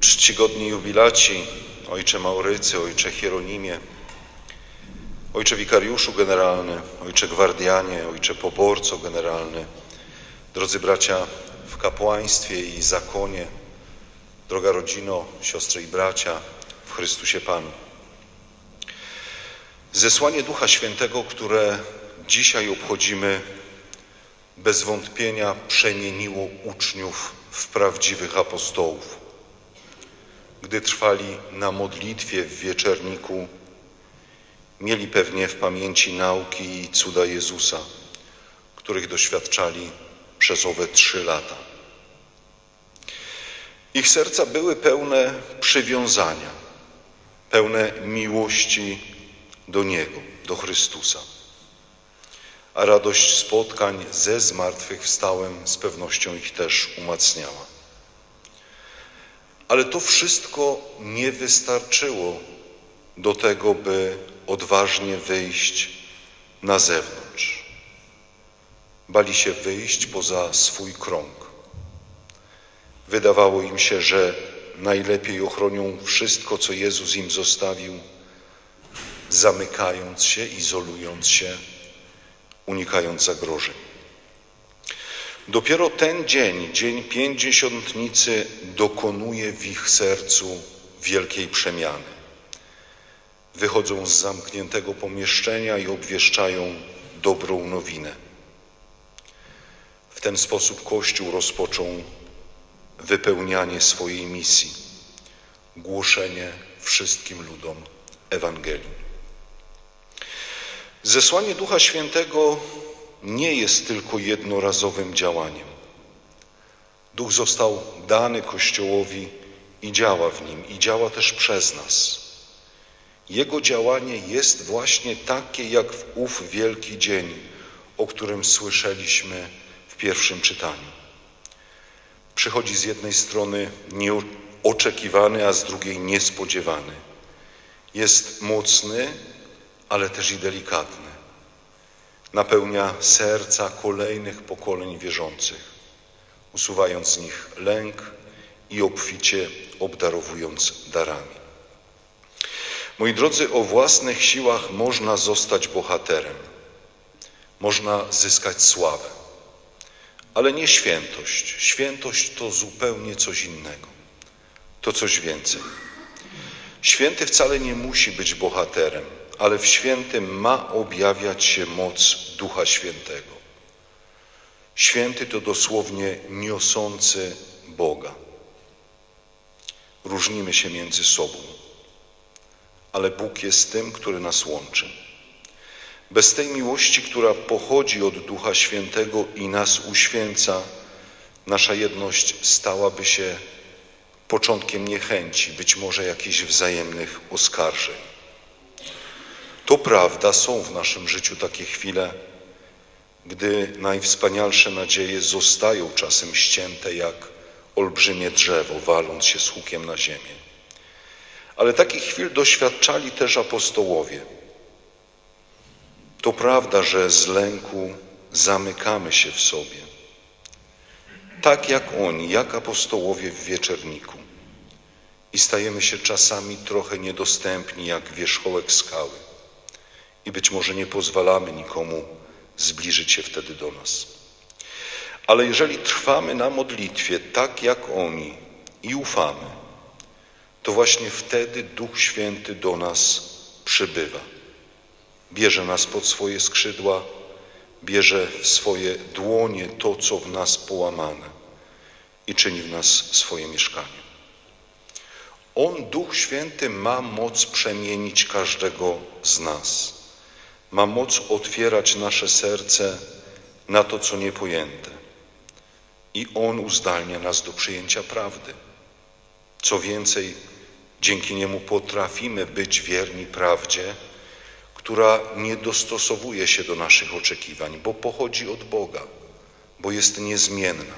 Czcigodni jubilaci, ojcze Maurycy, ojcze Hieronimie, ojcze wikariuszu generalny, ojcze gwardianie, ojcze poborco generalny, drodzy bracia w kapłaństwie i zakonie, droga rodzino, siostry i bracia w Chrystusie Panu. Zesłanie Ducha Świętego, które dzisiaj obchodzimy, bez wątpienia przemieniło uczniów w prawdziwych apostołów. Gdy trwali na modlitwie w wieczerniku, mieli pewnie w pamięci nauki i cuda Jezusa, których doświadczali przez owe trzy lata. Ich serca były pełne przywiązania, pełne miłości do Niego, do Chrystusa. A radość spotkań ze zmartwychwstałym z pewnością ich też umacniała. Ale to wszystko nie wystarczyło do tego, by odważnie wyjść na zewnątrz. Bali się wyjść poza swój krąg. Wydawało im się, że najlepiej ochronią wszystko, co Jezus im zostawił, zamykając się, izolując się, unikając zagrożeń. Dopiero ten dzień, dzień pięćdziesiątnicy, dokonuje w ich sercu wielkiej przemiany. Wychodzą z zamkniętego pomieszczenia i obwieszczają dobrą nowinę. W ten sposób Kościół rozpoczął wypełnianie swojej misji, głoszenie wszystkim ludom Ewangelii. Zesłanie Ducha Świętego nie jest tylko jednorazowym działaniem. Duch został dany Kościołowi i działa w nim, i działa też przez nas. Jego działanie jest właśnie takie jak w ów wielki dzień, o którym słyszeliśmy w pierwszym czytaniu. Przychodzi z jednej strony nieoczekiwany, a z drugiej niespodziewany. Jest mocny, ale też i delikatny. Napełnia serca kolejnych pokoleń wierzących, usuwając z nich lęk i obficie obdarowując darami. Moi drodzy, o własnych siłach można zostać bohaterem, można zyskać sławę, ale nie świętość. Świętość to zupełnie coś innego, to coś więcej. Święty wcale nie musi być bohaterem ale w świętym ma objawiać się moc Ducha Świętego. Święty to dosłownie niosący Boga. Różnimy się między sobą, ale Bóg jest tym, który nas łączy. Bez tej miłości, która pochodzi od Ducha Świętego i nas uświęca, nasza jedność stałaby się początkiem niechęci, być może jakichś wzajemnych oskarżeń. To prawda, są w naszym życiu takie chwile, gdy najwspanialsze nadzieje zostają czasem ścięte jak olbrzymie drzewo, waląc się z hukiem na ziemię. Ale takich chwil doświadczali też apostołowie. To prawda, że z lęku zamykamy się w sobie. Tak jak oni, jak apostołowie w wieczerniku. I stajemy się czasami trochę niedostępni, jak wierzchołek skały i być może nie pozwalamy nikomu zbliżyć się wtedy do nas. Ale jeżeli trwamy na modlitwie tak jak oni i ufamy, to właśnie wtedy Duch Święty do nas przybywa. Bierze nas pod swoje skrzydła, bierze w swoje dłonie to, co w nas połamane i czyni w nas swoje mieszkanie. On, Duch Święty, ma moc przemienić każdego z nas ma moc otwierać nasze serce na to, co niepojęte. I On uzdalnia nas do przyjęcia prawdy. Co więcej, dzięki Niemu potrafimy być wierni prawdzie, która nie dostosowuje się do naszych oczekiwań, bo pochodzi od Boga, bo jest niezmienna,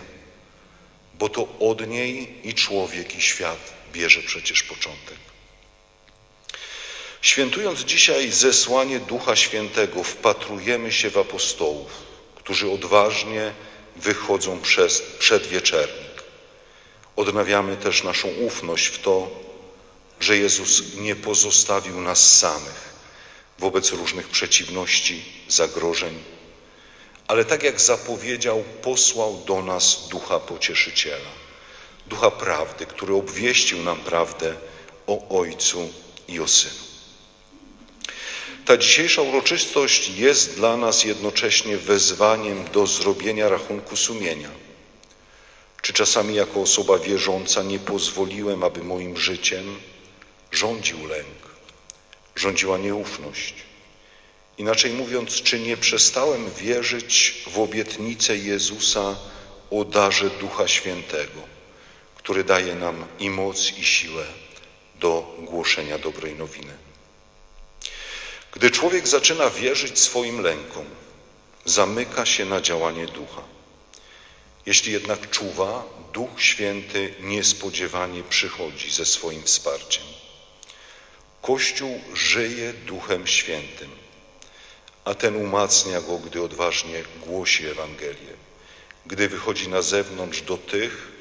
bo to od niej i człowiek, i świat bierze przecież początek. Świętując dzisiaj zesłanie Ducha Świętego, wpatrujemy się w apostołów, którzy odważnie wychodzą przez, przed wieczernik. Odnawiamy też naszą ufność w to, że Jezus nie pozostawił nas samych wobec różnych przeciwności, zagrożeń, ale tak jak zapowiedział, posłał do nas Ducha Pocieszyciela, Ducha Prawdy, który obwieścił nam prawdę o Ojcu i o Synu. Ta dzisiejsza uroczystość jest dla nas jednocześnie wezwaniem do zrobienia rachunku sumienia. Czy czasami jako osoba wierząca nie pozwoliłem, aby moim życiem rządził lęk, rządziła nieufność? Inaczej mówiąc, czy nie przestałem wierzyć w obietnicę Jezusa o darze Ducha Świętego, który daje nam i moc, i siłę do głoszenia dobrej nowiny? Gdy człowiek zaczyna wierzyć swoim lękom, zamyka się na działanie ducha. Jeśli jednak czuwa, Duch Święty niespodziewanie przychodzi ze swoim wsparciem. Kościół żyje Duchem Świętym, a ten umacnia go, gdy odważnie głosi Ewangelię, gdy wychodzi na zewnątrz do tych,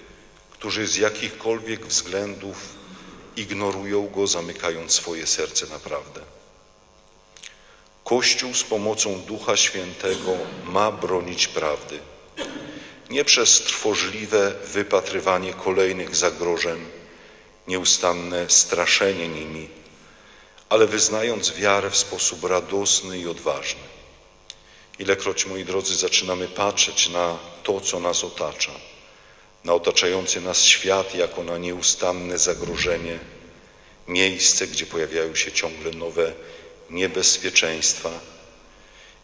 którzy z jakichkolwiek względów ignorują go, zamykając swoje serce na prawdę. Kościół z pomocą Ducha Świętego ma bronić prawdy. Nie przez trwożliwe wypatrywanie kolejnych zagrożeń, nieustanne straszenie nimi, ale wyznając wiarę w sposób radosny i odważny. Ilekroć, moi drodzy, zaczynamy patrzeć na to, co nas otacza, na otaczający nas świat jako na nieustanne zagrożenie, miejsce, gdzie pojawiają się ciągle nowe niebezpieczeństwa.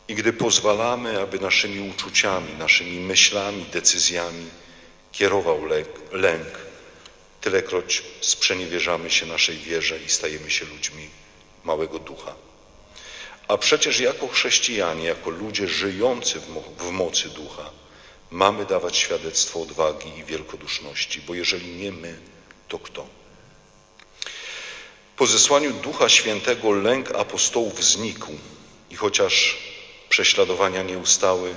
I gdy pozwalamy, aby naszymi uczuciami, naszymi myślami, decyzjami kierował lęk, tylekroć sprzeniewierzamy się naszej wierze i stajemy się ludźmi małego ducha. A przecież jako chrześcijanie, jako ludzie żyjący w, mo w mocy ducha, mamy dawać świadectwo odwagi i wielkoduszności, bo jeżeli nie my, to kto? Po zesłaniu Ducha Świętego lęk apostołów znikł i chociaż prześladowania nie ustały,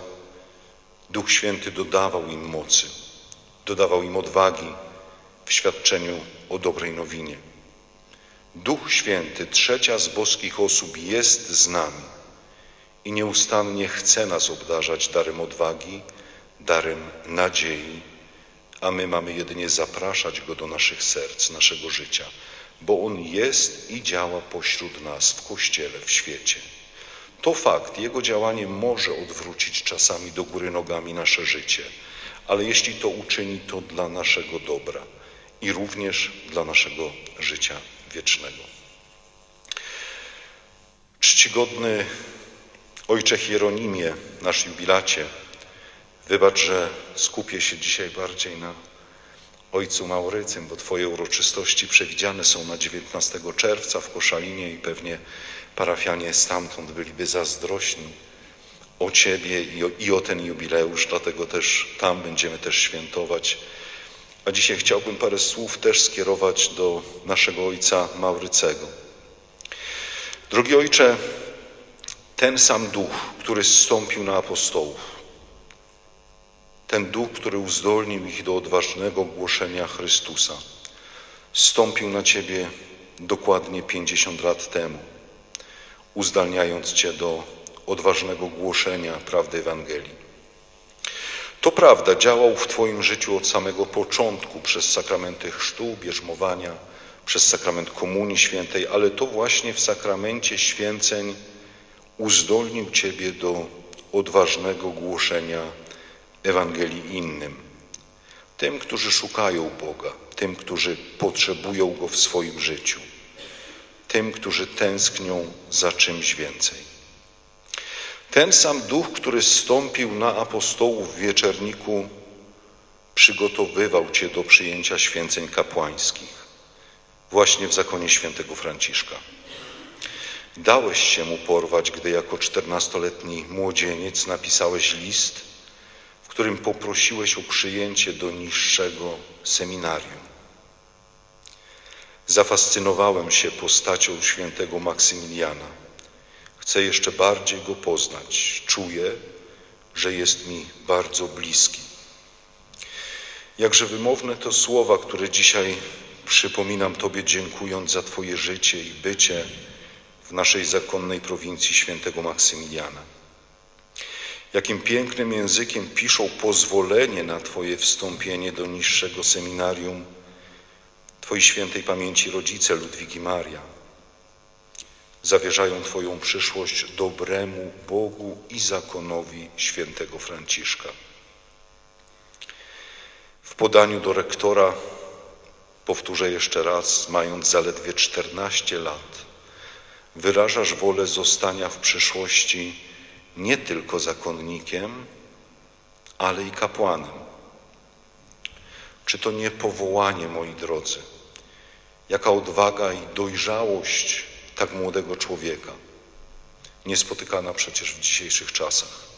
Duch Święty dodawał im mocy, dodawał im odwagi w świadczeniu o dobrej nowinie. Duch Święty, trzecia z boskich osób, jest z nami i nieustannie chce nas obdarzać darem odwagi, darem nadziei, a my mamy jedynie zapraszać Go do naszych serc, naszego życia bo On jest i działa pośród nas w Kościele, w świecie. To fakt, Jego działanie może odwrócić czasami do góry nogami nasze życie, ale jeśli to uczyni, to dla naszego dobra i również dla naszego życia wiecznego. Czcigodny Ojcze Hieronimie, nasz jubilacie, wybacz, że skupię się dzisiaj bardziej na ojcu Maurycym, bo Twoje uroczystości przewidziane są na 19 czerwca w Koszalinie i pewnie parafianie stamtąd byliby zazdrośni o Ciebie i o, i o ten jubileusz, dlatego też tam będziemy też świętować. A dzisiaj chciałbym parę słów też skierować do naszego ojca Maurycego. Drogi ojcze, ten sam duch, który zstąpił na apostołów, ten duch, który uzdolnił ich do odważnego głoszenia Chrystusa, stąpił na Ciebie dokładnie 50 lat temu, uzdalniając Cię do odważnego głoszenia prawdy Ewangelii. To prawda, działał w Twoim życiu od samego początku przez sakramenty chrztu, bierzmowania, przez sakrament Komunii Świętej, ale to właśnie w sakramencie święceń uzdolnił Ciebie do odważnego głoszenia Ewangelii innym, tym, którzy szukają Boga, tym, którzy potrzebują Go w swoim życiu, tym, którzy tęsknią za czymś więcej. Ten sam duch, który stąpił na apostołów w wieczerniku, przygotowywał Cię do przyjęcia święceń kapłańskich, właśnie w zakonie świętego Franciszka. Dałeś się mu porwać, gdy jako czternastoletni młodzieniec napisałeś list, którym poprosiłeś o przyjęcie do niższego seminarium. Zafascynowałem się postacią świętego Maksymiliana. Chcę jeszcze bardziej go poznać. Czuję, że jest mi bardzo bliski. Jakże wymowne to słowa, które dzisiaj przypominam Tobie, dziękując za Twoje życie i bycie w naszej zakonnej prowincji świętego Maksymiliana. Jakim pięknym językiem piszą pozwolenie na Twoje wstąpienie do niższego seminarium Twoi świętej pamięci rodzice Ludwik i Maria. Zawierzają Twoją przyszłość dobremu Bogu i zakonowi świętego Franciszka. W podaniu do rektora, powtórzę jeszcze raz, mając zaledwie 14 lat, wyrażasz wolę zostania w przyszłości nie tylko zakonnikiem, ale i kapłanem. Czy to nie powołanie, moi drodzy? Jaka odwaga i dojrzałość tak młodego człowieka, niespotykana przecież w dzisiejszych czasach.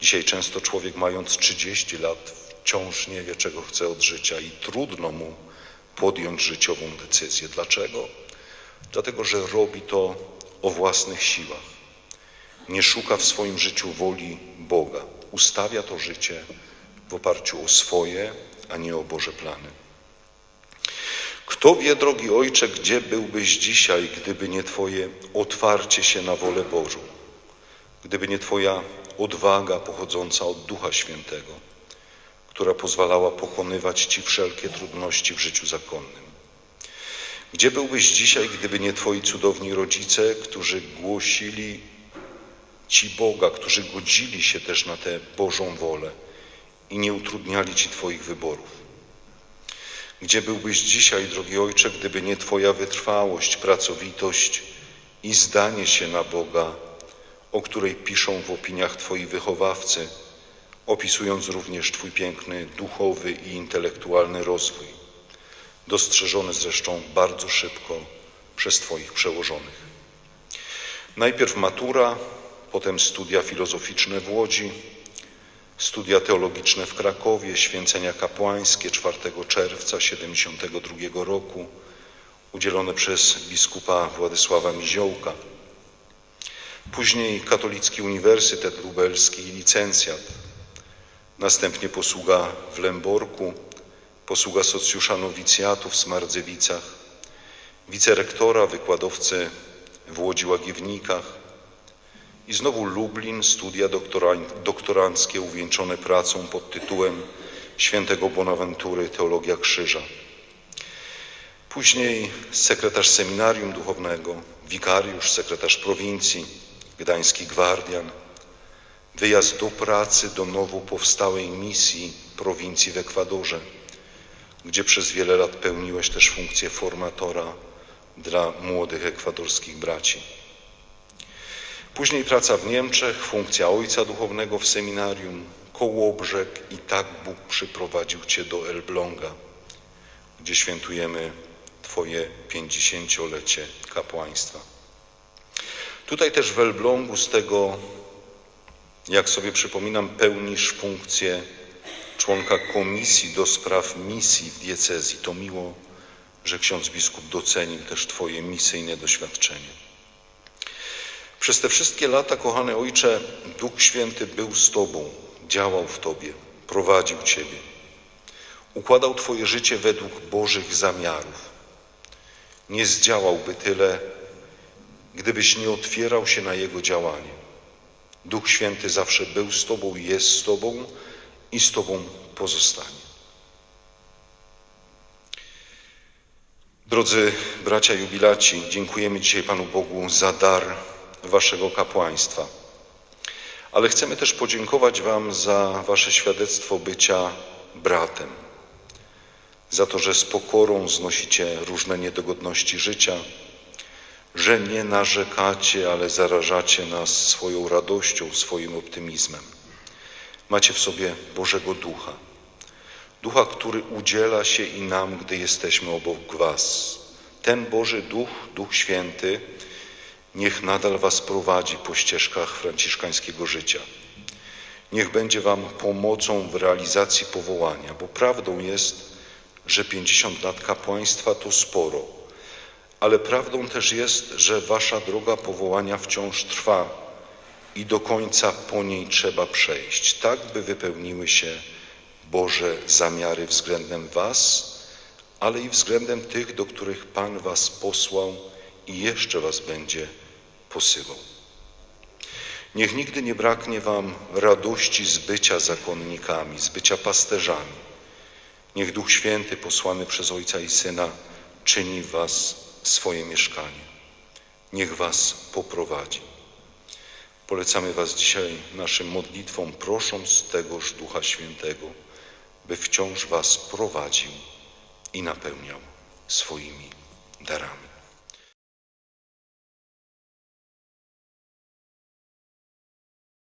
Dzisiaj często człowiek mając 30 lat wciąż nie wie, czego chce od życia i trudno mu podjąć życiową decyzję. Dlaczego? Dlatego, że robi to o własnych siłach. Nie szuka w swoim życiu woli Boga. Ustawia to życie w oparciu o swoje, a nie o Boże plany. Kto wie, drogi Ojcze, gdzie byłbyś dzisiaj, gdyby nie Twoje otwarcie się na wolę Bożą, gdyby nie Twoja odwaga pochodząca od Ducha Świętego, która pozwalała pokonywać Ci wszelkie trudności w życiu zakonnym. Gdzie byłbyś dzisiaj, gdyby nie Twoi cudowni rodzice, którzy głosili Ci Boga, którzy godzili się też na tę Bożą wolę i nie utrudniali Ci Twoich wyborów? Gdzie byłbyś dzisiaj, drogi Ojcze, gdyby nie Twoja wytrwałość, pracowitość i zdanie się na Boga, o której piszą w opiniach Twoi wychowawcy, opisując również Twój piękny duchowy i intelektualny rozwój, dostrzeżony zresztą bardzo szybko przez Twoich przełożonych. Najpierw matura, potem studia filozoficzne w Łodzi, studia teologiczne w Krakowie, święcenia kapłańskie 4 czerwca 72 roku, udzielone przez biskupa Władysława Miziołka. Później Katolicki Uniwersytet Lubelski i licencjat. Następnie posługa w Lęborku, posługa socjusza nowicjatu w Smardzewicach, wicerektora, wykładowcy w Łodzi Łagiewnikach, i znowu Lublin, studia doktoranckie uwieńczone pracą pod tytułem Świętego Bonaventury Teologia Krzyża. Później sekretarz seminarium duchownego, wikariusz, sekretarz prowincji, gdański gwardian, wyjazd do pracy do nowo powstałej misji prowincji w Ekwadorze, gdzie przez wiele lat pełniłeś też funkcję formatora dla młodych ekwadorskich braci. Później praca w Niemczech, funkcja ojca duchownego w seminarium, Kołobrzeg i tak Bóg przyprowadził Cię do Elbląga, gdzie świętujemy Twoje pięćdziesięciolecie kapłaństwa. Tutaj też w Elblągu z tego, jak sobie przypominam, pełnisz funkcję członka komisji do spraw misji w diecezji. To miło, że ksiądz biskup docenił też Twoje misyjne doświadczenie. Przez te wszystkie lata, kochany Ojcze, Duch Święty był z Tobą, działał w Tobie, prowadził Ciebie. Układał Twoje życie według Bożych zamiarów. Nie zdziałałby tyle, gdybyś nie otwierał się na Jego działanie. Duch Święty zawsze był z Tobą, jest z Tobą i z Tobą pozostanie. Drodzy bracia jubilaci, dziękujemy dzisiaj Panu Bogu za dar Waszego kapłaństwa. Ale chcemy też podziękować Wam za Wasze świadectwo bycia bratem, za to, że z pokorą znosicie różne niedogodności życia, że nie narzekacie, ale zarażacie nas swoją radością, swoim optymizmem. Macie w sobie Bożego Ducha, Ducha, który udziela się i nam, gdy jesteśmy obok Was. Ten Boży Duch, Duch Święty, Niech nadal Was prowadzi po ścieżkach franciszkańskiego życia. Niech będzie Wam pomocą w realizacji powołania, bo prawdą jest, że 50 lat kapłaństwa to sporo, ale prawdą też jest, że Wasza droga powołania wciąż trwa i do końca po niej trzeba przejść, tak by wypełniły się Boże zamiary względem Was, ale i względem tych, do których Pan Was posłał i jeszcze Was będzie posyłał. Niech nigdy nie braknie Wam radości z bycia zakonnikami, z bycia pasterzami. Niech Duch Święty posłany przez Ojca i Syna czyni Was swoje mieszkanie. Niech Was poprowadzi. Polecamy Was dzisiaj naszym modlitwom, prosząc tegoż Ducha Świętego, by wciąż Was prowadził i napełniał swoimi darami.